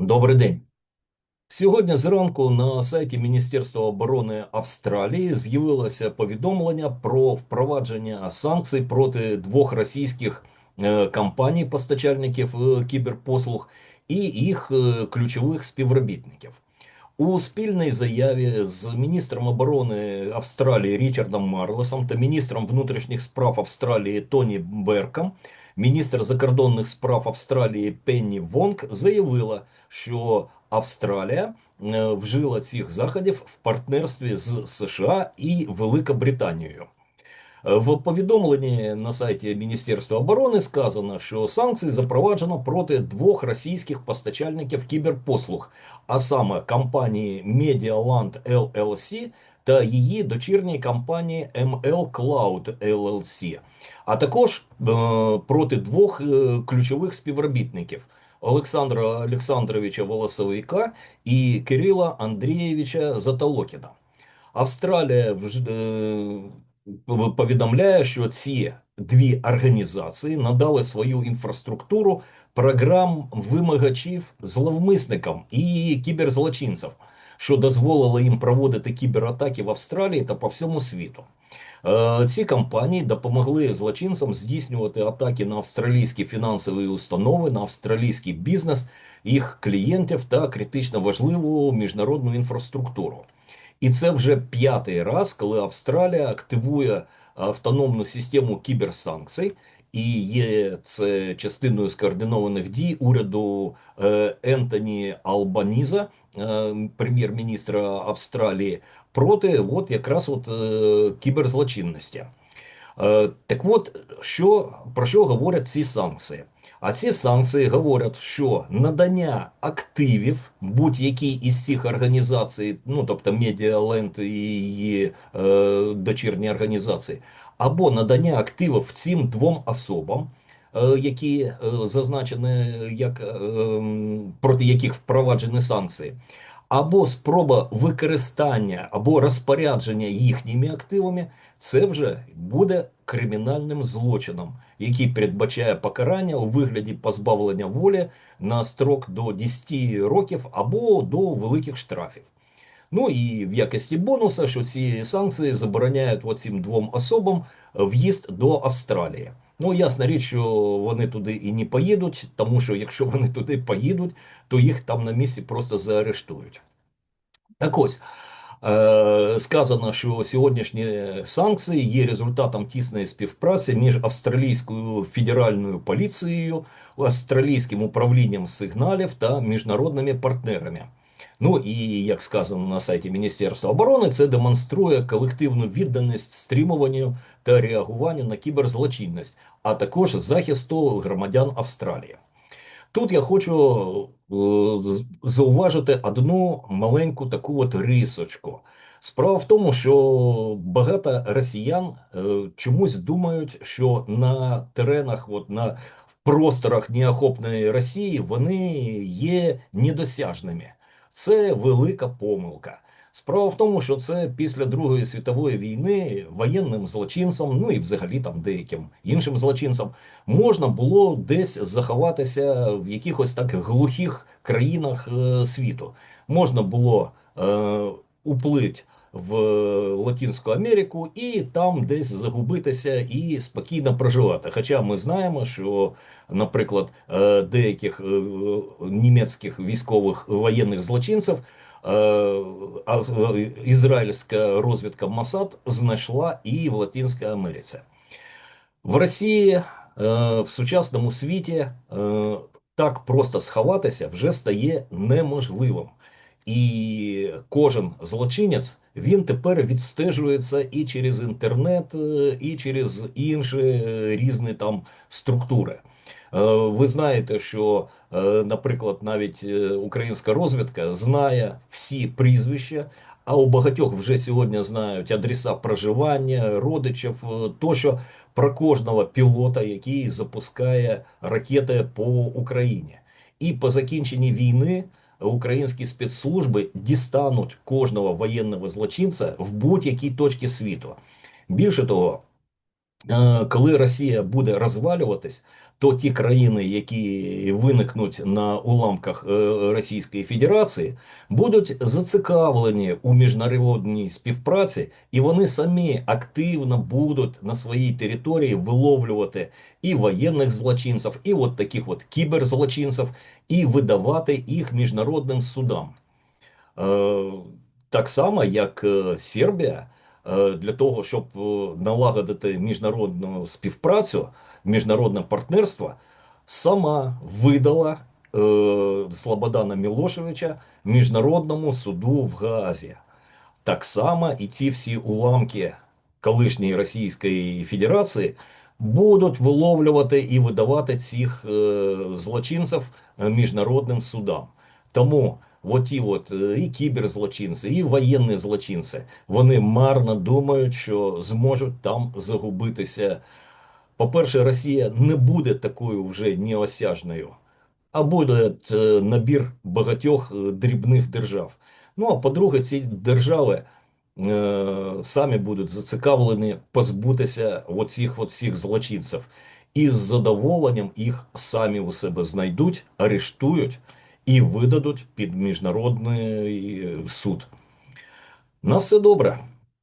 Добрий день. Сьогодні зранку на сайті Міністерства оборони Австралії з'явилося повідомлення про впровадження санкцій проти двох російських е, компаній, постачальників е, кіберпослуг, і їх е, ключових співробітників. У спільній заяві з міністром оборони Австралії Річардом Марлесом та міністром внутрішніх справ Австралії Тоні Берком міністр закордонних справ Австралії Пенні Вонг заявила, що Австралія е, вжила цих заходів в партнерстві з США і Великобританією. Е, в повідомленні на сайті Міністерства оборони сказано, що санкції запроваджено проти двох російських постачальників кіберпослуг, а саме компанії Medialand LLC та її дочірній компанії ML Cloud LLC, а також е, проти двох е, ключових співробітників. Олександра Олександровича Волосовика і Кирила Андрійовича Затолокіна. Австралія е, повідомляє, що ці дві організації надали свою інфраструктуру програм вимагачів зловмисникам і кіберзлочинцям, що дозволило їм проводити кібератаки в Австралії та по всьому світу. Е, ці компанії допомогли злочинцям здійснювати атаки на австралійські фінансові установи, на австралійський бізнес, їх клієнтів та критично важливу міжнародну інфраструктуру. І це вже п'ятий раз, коли Австралія активує автономну систему кіберсанкцій, і є це частиною скоординованих дій уряду е, Ентоні Албаніза, е, прем'єр-міністра Австралії, проти от якраз от е, кіберзлочинності. Так от, що про що говорять ці санкції? А ці санкції говорять, що надання активів будь-якій із цих організацій, ну тобто Медіаленд і її е, дочірні організації, або надання активів цим двом особам, е, які е, зазначені як е, проти яких впроваджені санкції, або спроба використання або розпорядження їхніми активами, це вже буде кримінальним злочином, який передбачає покарання у вигляді позбавлення волі на строк до 10 років або до великих штрафів. Ну і в якості бонуса, що ці санкції забороняють оцим двом особам в'їзд до Австралії. Ну, ясна річ, що вони туди і не поїдуть, тому що якщо вони туди поїдуть, то їх там на місці просто заарештують. Так ось. Е, сказано, що сьогоднішні санкції є результатом тісної співпраці між австралійською федеральною поліцією, австралійським управлінням сигналів та міжнародними партнерами. Ну і як сказано на сайті Міністерства оборони, це демонструє колективну відданість стримуванню та реагуванню на кіберзлочинність, а також захисту громадян Австралії. Тут я хочу е, зауважити одну маленьку таку от рисочку. Справа в тому, що багато росіян е, чомусь думають, що на теренах, от на в просторах неохопної Росії вони є недосяжними. Це велика помилка. Справа в тому, що це після Другої світової війни воєнним злочинцям, ну і взагалі там деяким іншим злочинцям, можна було десь заховатися в якихось так глухих країнах е, світу. Можна було е, уплити в Латинську Америку і там десь загубитися і спокійно проживати. Хоча ми знаємо, що, наприклад, е, деяких е, німецьких військових воєнних злочинців. Е, ізраїльська розвідка Масад знайшла і в Латинській Америці. В Росії в сучасному світі так просто сховатися вже стає неможливим. І кожен злочинець він тепер відстежується і через інтернет, і через інші різні там структури. Ви знаєте, що Е, наприклад, навіть е, українська розвідка знає всі прізвища. А у багатьох вже сьогодні знають адреса проживання, родичів, е, тощо про кожного пілота, який запускає ракети по Україні. І по закінченні війни українські спецслужби дістануть кожного воєнного злочинця в будь-якій точці світу. Більше того, коли Росія буде розвалюватись, то ті країни, які виникнуть на уламках е, Російської Федерації, будуть зацікавлені у міжнародній співпраці, і вони самі активно будуть на своїй території виловлювати і воєнних злочинців, і от таких от кіберзлочинців, і видавати їх міжнародним судам. Е, Так само, як е, Сербія, е, для того, щоб е, налагодити міжнародну співпрацю, міжнародне партнерство, сама видала е, Слободана Мілошевича Міжнародному суду в Гаазі. Так само і ці всі уламки колишньої Російської Федерації будуть виловлювати і видавати цих е, злочинців е, міжнародним судам. Тому оті от е, і кіберзлочинці, і воєнні злочинці, вони марно думають, що зможуть там загубитися. По-перше, Росія не буде такою вже неосяжною а буде е, набір багатьох е, дрібних держав. Ну а по-друге, ці держави самі будуть зацікавлені позбутися оцих от злочинців. І з задоволенням їх самі у себе знайдуть, арештують і видадуть під міжнародний е, суд. На все добре.